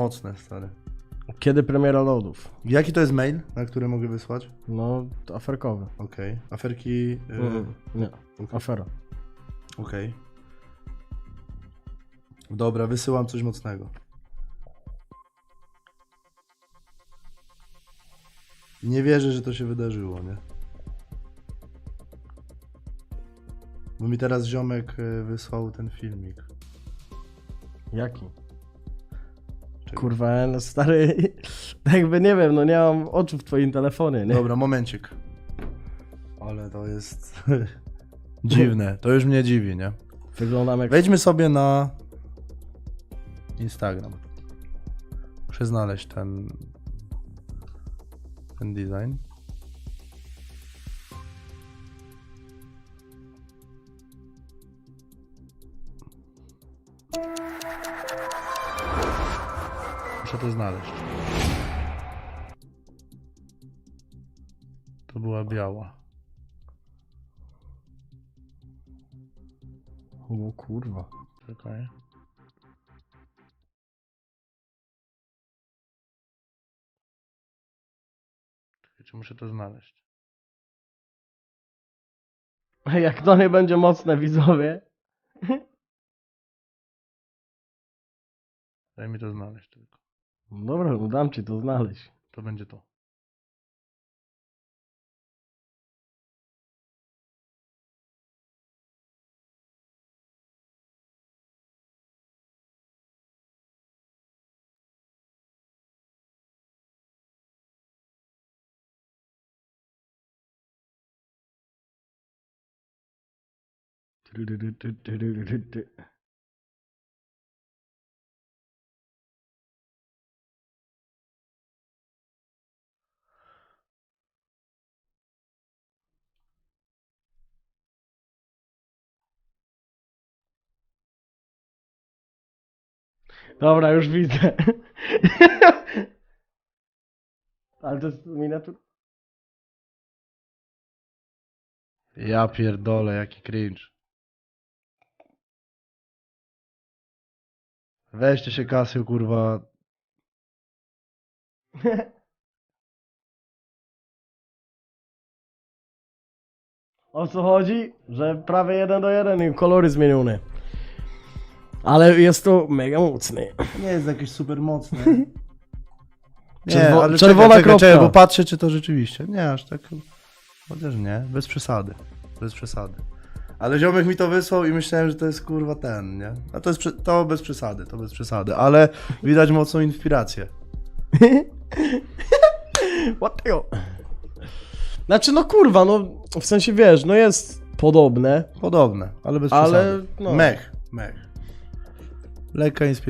mocne, stary. Kiedy premiera lodów? Jaki to jest mail, na który mogę wysłać? No, to aferkowy. Okej. Aferki... Yy, Mm, Nie, afera. Okej. Dobra, wysyłam coś mocnego. Nie wierzę, że to się wydarzyło, nie? Bo mi teraz ziomek y, wysłał ten filmik. Jaki? Kurwa, no stary, jakby nie wiem, no nie mam oczu w twoim telefonie, nie? Dobra, momencik. Ale to jest dziwne. To już mnie dziwi, nie? Wyglądam jak... Wejdźmy sobie na Instagram. Muszę znaleźć ten ten design. Muszę to znaleźć. To była biała. O kurwa. Czekaj. Czekaj, czy muszę to znaleźć? Jak to nie będzie mocne, widzowie. Daj mi to znaleźć tylko. Dobra, no dam ci to znaleźć. To będzie to. Dobra, już widzę. Ale to jest miniatur... Ja pierdolę, jaki cringe. Weźcie się Kasio, kurwa. O co chodzi? Że prawie jeden do jeden i kolory zmienione. Ale jest to mega mocny. Nie jest jakieś super mocne. Nie, Czerwo- ale czerwona czekaj, czekaj, kropka. czekaj, bo patrzę, czy to rzeczywiście. Nie, aż tak. Chociaż nie, bez przesady. Bez przesady. Ale ziomek mi to wysłał i myślałem, że to jest kurwa ten, nie? A to jest prze- to bez przesady, to bez przesady. Ale widać mocną inspirację. What the... Znaczy no kurwa, no w sensie wiesz, no jest podobne, Podobne, ale bez ale przesady. no. Mech, mech. Lekka inspiracja.